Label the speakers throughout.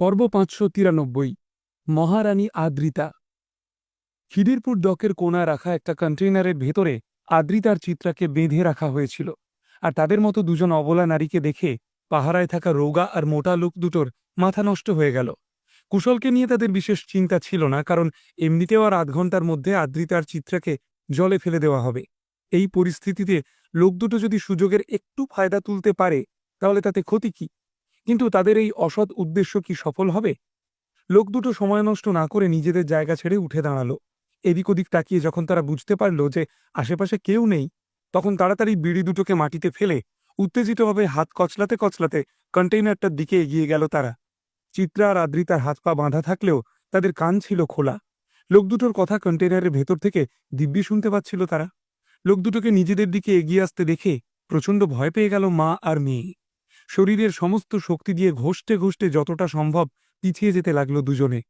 Speaker 1: পর্ব পাঁচশো তিরানব্বই। মহারানী আদ্রিতা। খিদিরপুর ডকের কোনা রাখা একটা কন্টেইনারের ভেতরে আদ্রিতার চিত্রাকে বেঁধে রাখা হয়েছিল। আর তাদের মতো দুজন অবলা নারীকে দেখে পাহারায় থাকা রোগা আর মোটা লোক দুটোর মাথা নষ্ট হয়ে গেল। কুশলকে নিয়ে তাদের বিশেষ চিন্তা ছিল না, কারণ এমনিতেও আর আধ ঘণ্টার মধ্যে আদ্রিতার চিত্রাকে জলে ফেলে দেওয়া হবে। এই পরিস্থিতিতে লোক দুটো যদি সুযোগের একটু ফায়দা তুলতে পারে, তাহলে তাতে ক্ষতি কি? কিন্তু তাদের এই অসৎ উদ্দেশ্য কি সফল হবে? লোক দুটো সময় নষ্ট না করে নিজেদের জায়গা ছেড়ে উঠে দাঁড়াল। এদিক ওদিক তাকিয়ে যখন তারা বুঝতে পারল যে আশেপাশে কেউ নেই, তখন তাড়াতাড়ি বিড়ি দুটোকে মাটিতে ফেলে উত্তেজিতভাবে হাত কচলাতে কচলাতে কন্টেইনারটার দিকে এগিয়ে গেল তারা। চিত্রা আর আদ্রিতার হাত পা বাঁধা থাকলেও তাদের কান ছিল খোলা। লোক দুটোর কথা কন্টেইনারের ভেতর থেকে দিব্যি শুনতে পাচ্ছিল তারা। লোক দুটোকে নিজেদের দিকে এগিয়ে আসতে দেখে প্রচণ্ড ভয় পেয়ে গেল মা আর মেয়ে। শরীরের সমস্ত শক্তি দিয়ে ঘষতে ঘষতে যতটা সম্ভব পিছিয়ে যেতে লাগল দুজনে।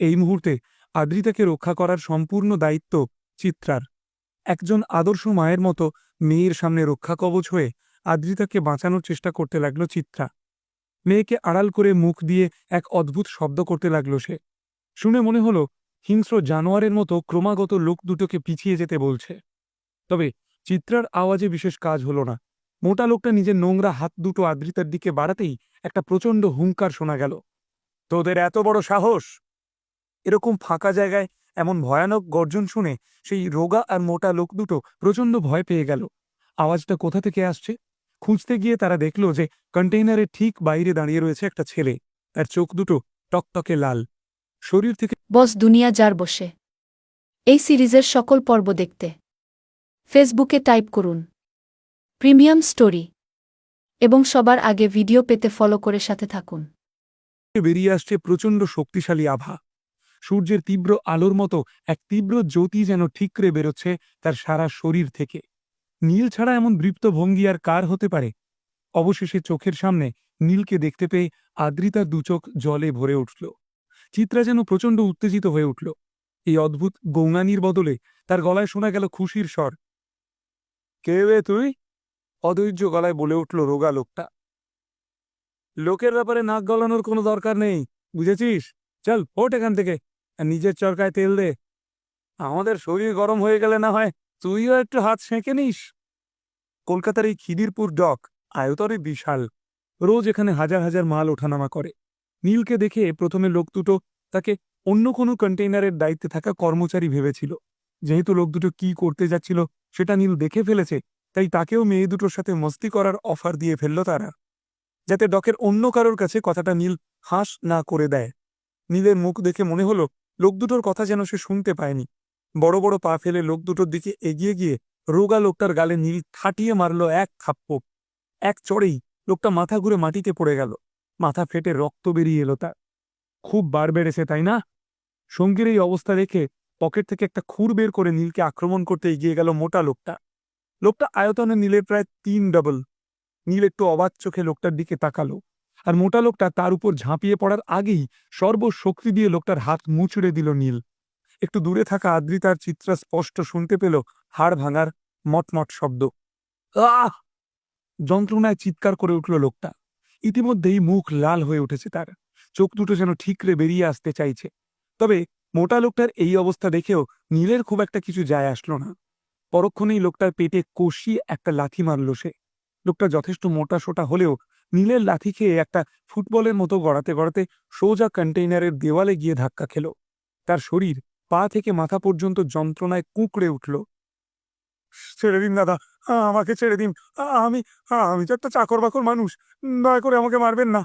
Speaker 1: এই মুহূর্তে আদ্রিতাকে রক্ষা করার সম্পূর্ণ দায়িত্ব চিত্রার। একজন আদর্শ মায়ের মতো মেয়ের সামনে রক্ষা কবচ হয়ে আদ্রিতাকে বাঁচানোর চেষ্টা করতে লাগল চিত্রা। মেয়েকে আড়াল করে মুখ দিয়ে এক অদ্ভুত শব্দ করতে লাগল সে। শুনে মনে হলো, হিংস্র জানোয়ারের মতো ক্রমাগত লোক দুটোকে পিছিয়ে যেতে বলছে। তবে চিত্রার আওয়াজে বিশেষ কাজ হলো না। মোটা লোকটা নিজের নোংরা হাত দুটো আদ্রিতার দিকে বাড়াতেই একটা প্রচণ্ড হুঙ্কার শোনা গেল। তোদের এত বড় সাহস? এরকম ফাঁকা জায়গায় এমন ভয়ানক গর্জন শুনে সেই রোগা আর মোটা লোক দুটো প্রচণ্ড ভয় পেয়ে গেল। আওয়াজটা কোথা থেকে আসছে? খুঁজতে গিয়ে তারা দেখল যে কন্টেইনারের ঠিক বাইরে দাঁড়িয়ে রয়েছে একটা ছেলে। তার চোখ দুটো টকটকে লাল। শরীর থেকে
Speaker 2: বস দুনিয়া যার বসে। এই সিরিজের সকল পর্ব দেখতে। ফেসবুকে টাইপ করুন। Premium story. এবং সবার আগে ভিডিও পেতে ফলো করে সাথে থাকুন।
Speaker 1: বেরিয়ে আসছে প্রচণ্ড শক্তিশালী আভা। সূর্যের তীব্র আলোর মতো এক তীব্র জ্যোতি যেন ঠিকরে বেরোচ্ছে তার সারা শরীর থেকে। নীল ছাড়া এমন বৃপ্ত ভঙ্গি আর কার হতে পারে? অবশেষে চোখের সামনে নীলকে দেখতে পেয়ে আদ্রিতার দুচোখ জলে ভরে উঠল। চিত্রা যেন প্রচণ্ড উত্তেজিত হয়ে উঠল। এই অদ্ভুত গৌঙানির বদলে তার গলায় শোনা গেল খুশির স্বর। কে তুই? অধৈর্য গলায় বলে উঠল, রোগা লোকটা। লোকের ব্যাপারে নাক গলানোর কোনো দরকার নেই, বুঝেছিস? চল, ওঠ এখান থেকে। আর নিজের চরকায় তেল দে। আমাদের শরীর গরম হয়ে গেলে না হয় তুইও একটু হাত সেঁকে নিস। কলকাতার এই খিদিরপুর ডক আয়তরে বিশাল। রোজ এখানে হাজার হাজার মাল ওঠানামা করে। নীলকে দেখে প্রথমে লোক দুটো তাকে অন্য কোনো কন্টেইনারের দায়িত্বে থাকা কর্মচারী ভেবেছিল। যেহেতু লোক দুটো কি করতে যাচ্ছিল, সেটা নীল দেখে ফেলেছে। তাই তাকেও মেয়ে দুটোর সাথে মস্তি করার অফার দিয়ে ফেলল তারা, যাতে ডকের অন্য কারোর কাছে কথাটা নীল হাঁস না করে দেয়। নীলের মুখ দেখে মনে হলো, লোক দুটোর কথা যেন সে শুনতে পায়নি। বড় বড় পা ফেলে লোক দুটোর দিকে এগিয়ে গিয়ে রোগা লোকটার গালে নীল খাটিয়ে মারল এক থাপ্পড়। এক চড়েই লোকটা মাথা ঘুরে মাটিতে পড়ে গেল। মাথা ফেটে রক্ত বেরিয়ে এলো তার। খুব বার বেড়েছে, তাই না? সঙ্গীর এই অবস্থা দেখে পকেট থেকে একটা খুর বের করে নীলকে আক্রমণ করতে এগিয়ে গেল মোটা লোকটা। লোকটা আয়তনে নীলের প্রায় তিন ডবল নীল একটু অবাক চোখে লোকটার দিকে তাকালো, আর মোটা লোকটা তার উপর ঝাঁপিয়ে পড়ার আগেই সর্বশক্তি দিয়ে লোকটার হাত মুচড়ে দিল নীল। একটু দূরে থাকা আদ্রিতার চিত্রা স্পষ্ট শুনতে পেল হাড় ভাঙার মটমট শব্দ। আহ! যন্ত্রণায় চিৎকার করে উঠল লোকটা। ইতিমধ্যেই মুখ লাল হয়ে উঠেছে তার। চোখ দুটো যেন ঠিকরে বেরিয়ে আসতে চাইছে। তবে মোটা লোকটার এই অবস্থা দেখেও নীলের খুব একটা কিছু যায় আসলো না। পরক্ষণেই লোকটার পেটে কষিয়ে একটা লাথি মারল সে। লোকটা যথেষ্ট মোটা সোটা হলেও নীলের লাথি খেয়ে একটা ফুটবলের মতো গড়াতে গড়াতে সোজা কন্টেইনারের দেওয়ালে গিয়ে ধাক্কা খেল। তার শরীর পা থেকে মাথা পর্যন্ত যন্ত্রণায় কুঁকড়ে উঠল। ছেড়ে দিন দাদা, আমাকে ছেড়ে দিন। আমি আমি তো একটা চাকর বাকর মানুষ। দয়া করে আমাকে মারবেন না।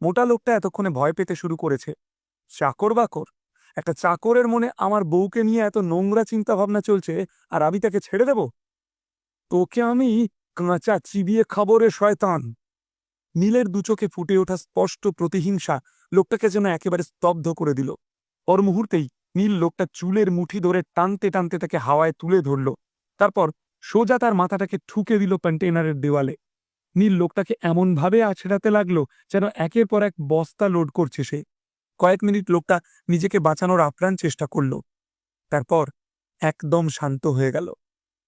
Speaker 1: মোটা লোকটা এতক্ষণে ভয় পেতে শুরু করেছে। চাকর বাকর একটা চাকরের মনে আমার বউকে নিয়ে এত নোংরা চিন্তা ভাবনা চলছে আর আমি তাকে ছেড়ে দেব? তোকে আমি কাঁচা চিবিয়ে খাব রে শয়তান। নীলের দুচোখে ফুটে ওঠা স্পষ্ট প্রতিহিংসা লোকটাকে যেন একেবারে স্তব্ধ করে দিল। ওর মুহূর্তেই নীল লোকটা চুলের মুঠি ধরে টানতে টানতে তাকে হাওয়ায় তুলে ধরল। তারপর সোজা তার মাথাটাকে ঠুকে দিল কন্টেইনারের দেওয়ালে। নীল লোকটাকে এমনভাবে আছড়াতে লাগল যেন একের পর এক বস্তা লোড করছে সে। কয়েক মিনিট লোকটা নিজেকে বাঁচানোর আপ্রাণ চেষ্টা করল। তারপর একদম শান্ত হয়ে গেল।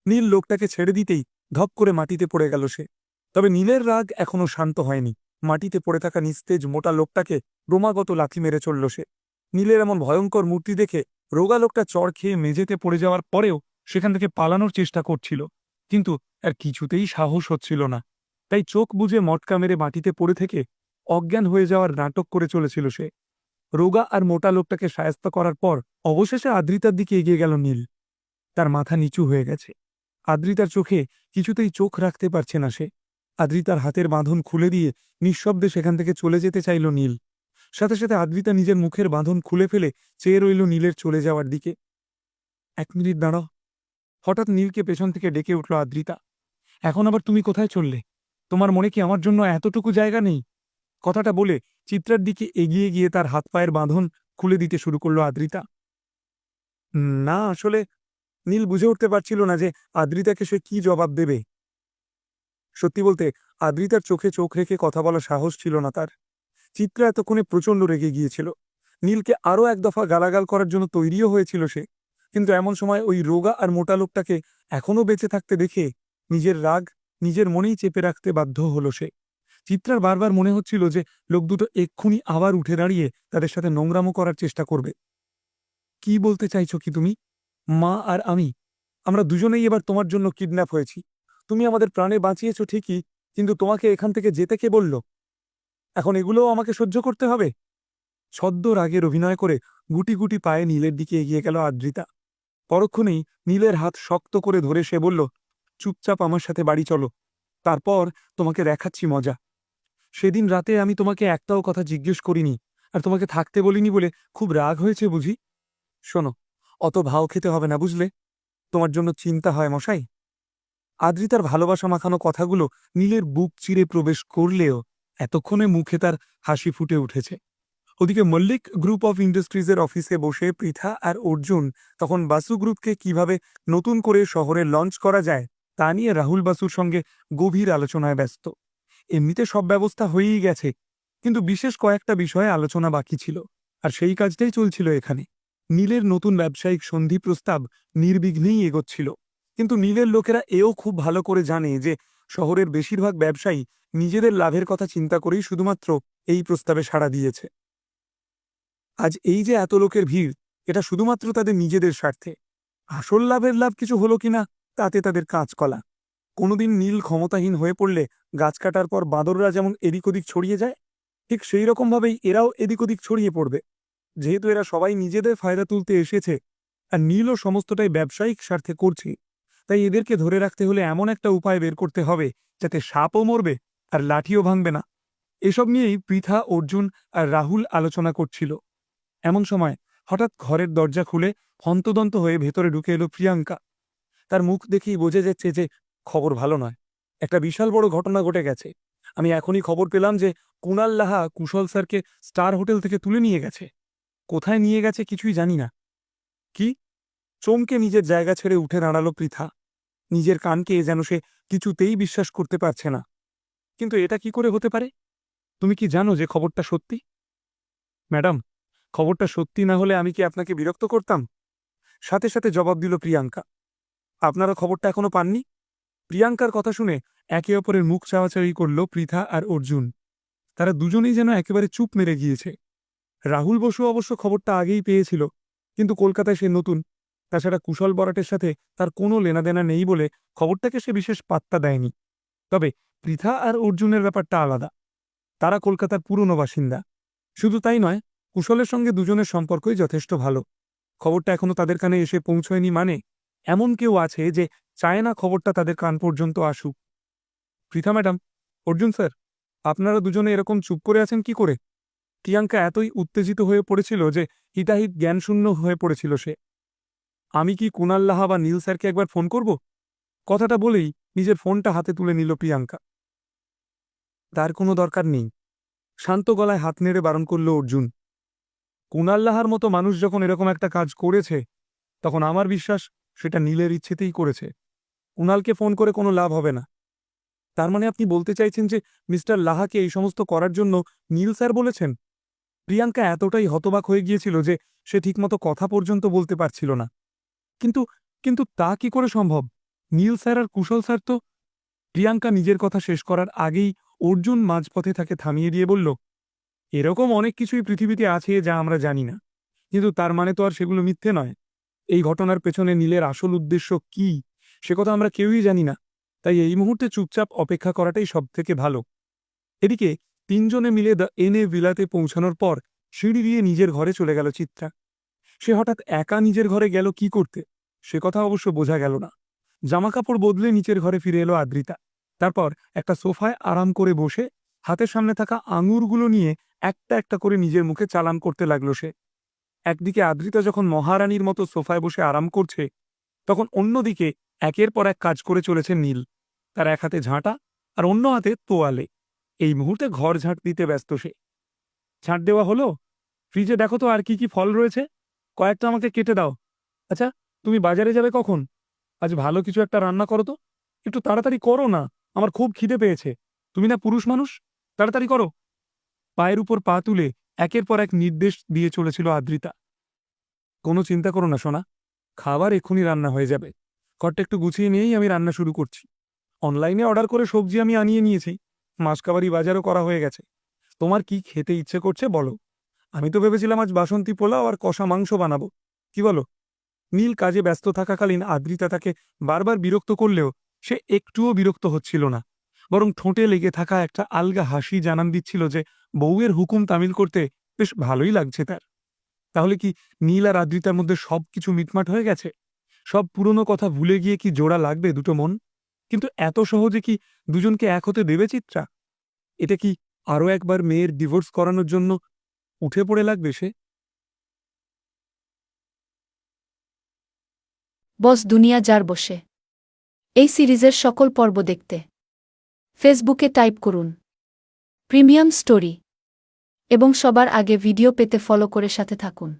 Speaker 1: নীল লোকটাকে ছেড়ে দিতেই ধপ করে মাটিতে পড়ে গেল সে। তবে নীলের রাগ এখনও শান্ত হয়নি। মাটিতে পড়ে থাকা নিস্তেজ মোটা লোকটাকে রোমাগত লাথি মেরে চলল সে। নীলের এমন ভয়ঙ্কর মূর্তি দেখে রোগা লোকটা চড় খেয়ে মেঝেতে পড়ে যাওয়ার পরেও সেখান থেকে পালানোর চেষ্টা করছিল। কিন্তু আর কিছুতেই সাহস হচ্ছিল না। তাই চোখ বুজে মটকা মেরে মাটিতে পড়ে থেকে অজ্ঞান হয়ে যাওয়ার নাটক করে চলেছিল সে। রোগা আর মোটা লোকটাকে সায়স্ত করার পর অবশেষে আদ্রিতার দিকে এগিয়ে গেল নীল। তার মাথা নিচু হয়ে গেছে। আদ্রিতার চোখে কিছুতেই চোখ রাখতে পারছে না সে। আদ্রিতার হাতের বাঁধন খুলে দিয়ে নিঃশব্দে সেখান থেকে চলে যেতে চাইল নীল। সাথে সাথে আদ্রিতা নিজের মুখের বাঁধন খুলে ফেলে চেয়ে রইল নীলের চলে যাওয়ার দিকে। এক মিনিট দাঁড়াও। হঠাৎ নীলকে পেছন থেকে ডেকে উঠল আদ্রিতা। এখন আবার তুমি কোথায় চললে? তোমার মনে কি আমার জন্য এতটুকু জায়গা নেই? কথাটা বলে চিত্রার দিকে এগিয়ে গিয়ে তার হাত পায়ের বাঁধন খুলে দিতে শুরু করল আদ্রিতা। না, আসলে নীল বুঝে উঠতে পারছিল না যে আদ্রিতাকে সে কি জবাব দেবে। সত্যি বলতে, আদ্রিতার চোখে চোখ রেখে কথা বলার সাহস ছিল না তার। চিত্রা এতক্ষণে প্রচণ্ড রেগে গিয়েছিল। নীলকে আরও এক দফা গালাগাল করার জন্য তৈরিও হয়েছিল সে। কিন্তু এমন সময় ওই রোগা আর মোটা লোকটাকে এখনও বেঁচে থাকতে দেখে নিজের রাগ নিজের মনেই চেপে রাখতে বাধ্য হলো সে। চিত্রার বারবার মনে হচ্ছিল যে লোক দুটো এক্ষুনি আবার উঠে দাঁড়িয়ে তাদের সাথে নোংরামো করার চেষ্টা করবে। কি বলতে চাইছো কি তুমি? মা আর আমি, আমরা দুজনেই এবার তোমার জন্য কিডন্যাপ হয়েছি। তুমি আমাদের প্রাণে বাঁচিয়েছ ঠিকই, কিন্তু তোমাকে এখান থেকে যেতে কে বলল? এখন এগুলোও আমাকে সহ্য করতে হবে? ছদ্ম রাগের অভিনয় করে গুটি গুটি পায়ে নীলের দিকে এগিয়ে গেল আদ্রিতা। পরক্ষণেই নীলের হাত শক্ত করে ধরে সে বলল, চুপচাপ আমার সাথে বাড়ি চলো। তারপর তোমাকে দেখাচ্ছি মজা। সেদিন রাতে আমি তোমাকে একটাও কথা জিজ্ঞেস করিনি, আর তোমাকে থাকতে বলিনি বলে খুব রাগ হয়েছে বুঝি? শোনো, অত ভাও খেতে হবে না বুঝলে? তোমার জন্য চিন্তা হয় মশাই। আদ্রিতার ভালোবাসা মাখানো কথাগুলো নীলের বুক চিরে প্রবেশ করলেও এতক্ষণে মুখে তার হাসি ফুটে উঠেছে। ওদিকে মল্লিক গ্রুপ অফ ইন্ডাস্ট্রিজের অফিসে বসে পৃথা আর অর্জুন তখন বাসু গ্রুপকে কীভাবে নতুন করে শহরে লঞ্চ করা যায় তা নিয়ে রাহুল বাসুর সঙ্গে গভীর আলোচনায় ব্যস্ত। এমনিতে সব ব্যবস্থা হয়েই গেছে, কিন্তু বিশেষ কয়েকটা বিষয়ে আলোচনা বাকি ছিল, আর সেই কাজটাই চলছিল এখানে। নীলের নতুন ব্যবসায়িক সন্ধি প্রস্তাব নির্বিঘ্নেই এগোচ্ছিল, কিন্তু নীলের লোকেরা এও খুব ভালো করে জানে যে শহরের বেশিরভাগ ব্যবসায়ী নিজেদের লাভের কথা চিন্তা করেই শুধুমাত্র এই প্রস্তাবে সাড়া দিয়েছে। আজ এই যে এত লোকের ভিড়, এটা শুধুমাত্র তাদের নিজেদের স্বার্থে। আসল লাভের লাভ কিছু হলো কিনা, তাতে তাদের কাঁচকলা। কোনোদিন নীল ক্ষমতাহীন হয়ে পড়লে গাছ কাটার পর বাঁদররা যেমন এদিক ওদিক ছড়িয়ে যায়, ঠিক সেই রকমভাবেই এরাও এদিক ওদিক ছড়িয়ে পড়বে। যেহেতু এরা সবাই নিজেদের ফায়দা তুলতে এসেছে, আর নীলও সমস্তটাই ব্যবসায়িক স্বার্থে করছে, তাই এদেরকে ধরে রাখতে হলে এমন একটা উপায় বের করতে হবে যাতে সাপও মরবে আর লাঠিও ভাঙবে না। এসব নিয়েই পৃথা, অর্জুন আর রাহুল আলোচনা করছিল। এমন সময় হঠাৎ ঘরের দরজা খুলে হন্তদন্ত হয়ে ভেতরে ঢুকে এলো প্রিয়াঙ্কা। তার মুখ দেখেই বোঝা যাচ্ছে যে খবর ভালো নয়। একটা বিশাল বড় ঘটনা ঘটে গেছে। আমি এখনই খবর পেলাম যে কুণাল লাহা কুশল স্যারকে স্টার হোটেল থেকে তুলে নিয়ে গেছে। কোথায় নিয়ে গেছে কিছুই জানি না। কি? চমকে নিজের জায়গা ছেড়ে উঠে দাঁড়াল পৃথা। নিজের কানকে যেন সে কিছুতেই বিশ্বাস করতে পারছে না। কিন্তু এটা কি করে হতে পারে? তুমি কি জানো যে খবরটা সত্যি? ম্যাডাম, খবরটা সত্যি না হলে আমি কি আপনাকে বিরক্ত করতাম? সাথে সাথে জবাব দিল প্রিয়াঙ্কা। আপনারা খবরটা এখনও পাননি? প্রিয়াঙ্কার কথা শুনে একে অপরের মুখ চাওয়াচাওয়ি করল পৃথা আর অর্জুন। তারা দুজনেই যেন একেবারে চুপ মেরে গিয়েছে। রাহুল বসু অবশ্য খবরটা আগেই পেয়েছিল, কিন্তু কলকাতায় সে নতুন। তাছাড়া কুশল বরাটের সাথে তার কোনো লেনাদেনা নেই বলে খবরটাকে সে বিশেষ পাত্তা দেয়নি। তবে পৃথা আর অর্জুনের ব্যাপারটা আলাদা। তারা কলকাতার পুরনো বাসিন্দা। শুধু তাই নয়, কুশলের সঙ্গে দুজনের সম্পর্কই যথেষ্ট ভালো। খবরটা এখনও তাদের কানে এসে পৌঁছয়নি মানে এমন কেউ আছে যে চায় না খবরটা তাদের কান পর্যন্ত আসুক। পৃথা ম্যাডাম, অর্জুন স্যার, আপনারা দুজনে এরকম চুপ করে আছেন কি করে? প্রিয়াঙ্কা এতই উত্তেজিত হয়ে পড়েছিল যে হিতাহিত জ্ঞানশূন্য হয়ে পড়েছিল সে। আমি কি কুণাল লাহা বা নীল স্যারকে একবার ফোন করব? কথাটা বলেই নিজের ফোনটা হাতে তুলে নিল প্রিয়াঙ্কা। তার কোনো দরকার নেই। শান্ত গলায় হাত নেড়ে বারণ করল অর্জুন। কুণাল লাহার মতো মানুষ যখন এরকম একটা কাজ করেছে, তখন আমার বিশ্বাস সেটা নীলের ইচ্ছেতেই করেছে। কুণালকে ফোন করে কোনো লাভ হবে না। তার মানে আপনি বলতে চাইছেন যে মিস্টার লাহাকে এই সমস্ত করার জন্য নীল স্যার বলেছেন? প্রিয়াঙ্কা এতটাই হতবাক হয়ে গিয়েছিল যে সে ঠিকমতো কথা পর্যন্ত বলতে পারছিল না। কিন্তু কিন্তু তা কি করে সম্ভব? নীল স্যার আর কুশল স্যার তো? প্রিয়াঙ্কা নিজের কথা শেষ করার আগেই অর্জুন মাঝপথে তাকে থামিয়ে দিয়ে বলল, এরকম অনেক কিছুই পৃথিবীতে আছে যা আমরা জানি না। কিন্তু তার মানে তো আর সেগুলো মিথ্যে নয়। এই ঘটনার পেছনে নীলের আসল উদ্দেশ্য কি? সে কথা আমরা কেউই জানি না, তাই এই মুহূর্তে চুপচাপ অপেক্ষা করাটাই সবথেকে ভালো। এদিকে তিনজনে মিলে দ্য এনে ভিলাতে পৌঁছানোর পর সিঁড়ি দিয়ে নিজের ঘরে চলে গেল চিত্রা। সে হঠাৎ একা নিজের ঘরে গেল কি করতে? সে কথা অবশ্য বোঝা গেল না। জামাকাপড় বদলে নিচের ঘরে ফিরে এলো আদ্রিতা। তারপর একটা সোফায় আরাম করে বসে হাতের সামনে থাকা আঙুরগুলো নিয়ে একটা একটা করে নিজের মুখে চালান করতে লাগল সে। একদিকে আদ্রিতা যখন মহারানীর মতো সোফায় বসে আরাম করছে, তখন অন্যদিকে একের পর এক কাজ করে চলেছে নীল। তার এক হাতে ঝাঁটা আর অন্য হাতে তোয়ালে। এই মুহূর্তে ঘর ঝাঁট দিতে ব্যস্ত সে। ঝাঁট দেওয়া হলো? ফ্রিজে দেখো তো আর কি কি ফল রয়েছে। কয়েকটা আমাকে কেটে দাও। আচ্ছা তুমি বাজারে যাবে কখন? আজ ভালো কিছু একটা রান্না করো তো। একটু তাড়াতাড়ি করো না, আমার খুব খিদে পেয়েছে। তুমি না পুরুষ মানুষ? তাড়াতাড়ি করো। পায়ের উপর পা তুলে একের পর এক নির্দেশ দিয়ে চলেছিল আদ্রিতা। কোনো চিন্তা করো না সোনা, খাবার এক্ষুনি রান্না হয়ে যাবে। ঘরটা একটু গুছিয়ে নিয়েই আমি রান্না শুরু করছি। অনলাইনে অর্ডার করে সবজি আমি আনিয়ে নিয়েছি। মাসকাবারি বাজারও করা হয়ে গেছে। তোমার কি খেতে ইচ্ছে করছে বলো। আমি তো ভেবেছিলাম আজ বাসন্তী পোলাও আর কষা মাংস বানাবো। কি বলো? নীল কাজে ব্যস্ত থাকাকালীন আদ্রিতা তাকে বারবার বিরক্ত করলেও সে একটুও বিরক্ত হচ্ছিল না। বরং ঠোঁটে লেগে থাকা একটা আলগা হাসি জানান দিচ্ছিল যে, বউয়ের হুকুম তামিল করতে বেশ ভালোই লাগছে তার। তাহলে কি নীল আর আদ্রিতার মধ্যে সব কিছু মিটমাট হয়ে গেছে? সব পুরনো কথা ভুলে গিয়ে কি জোড়া লাগবে দুটো মন? কিন্তু এত সহজে কি দুজনকে এক হতে দেবে চিত্রা? এটা কি আরও একবার মেয়ের ডিভোর্স করানোর জন্য উঠে পড়ে লাগবে সে?
Speaker 2: বস দুনিয়া যার বসে। এই সিরিজের সকল পর্ব দেখতে। ফেসবুকে টাইপ করুন। Premium story. এবং সবার আগে ভিডিও পেতে ফলো করে সাথে থাকুন।